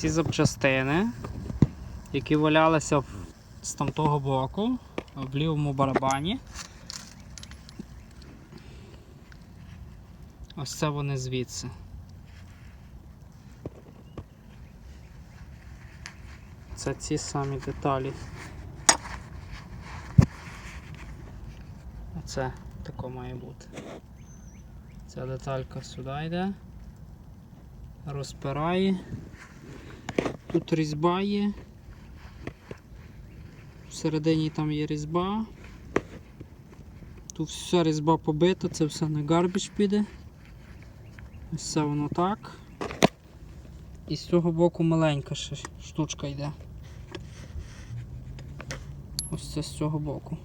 ці запчастини, які валялися з тамтого боку, в лівому барабані. Ось це вони звідси. Це ці самі деталі. Оце тако має бути. Ця деталька сюди йде. Розпирає. Тут різьба є. Всередині там є різьба. Тут вся різьба побита, це все на гарбіж піде. Ось це воно так. І з цього боку маленька ще штучка йде. Ось це з цього боку.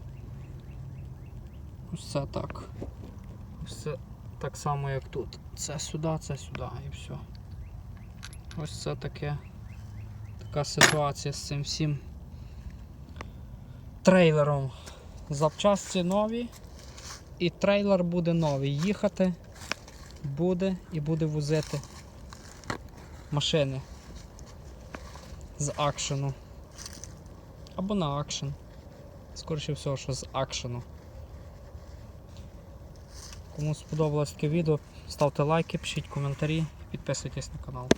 Ось це так. Ось це так само, як тут. Це сюди, це сюди і все. Ось це таке. Така ситуація з цим всім трейлером. Запчасті нові. І трейлер буде новий. Їхати буде і буде возити машини з акшену. Або на акшен. Скоріше всього, що з акшену. Кому сподобалось таке відео, ставте лайки, пишіть коментарі, підписуйтесь на канал.